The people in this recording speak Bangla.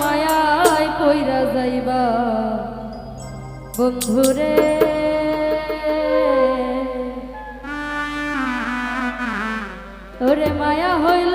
মায়ায় কইরা যাইবা। বন্ধুরে। ওরে মায়া হইল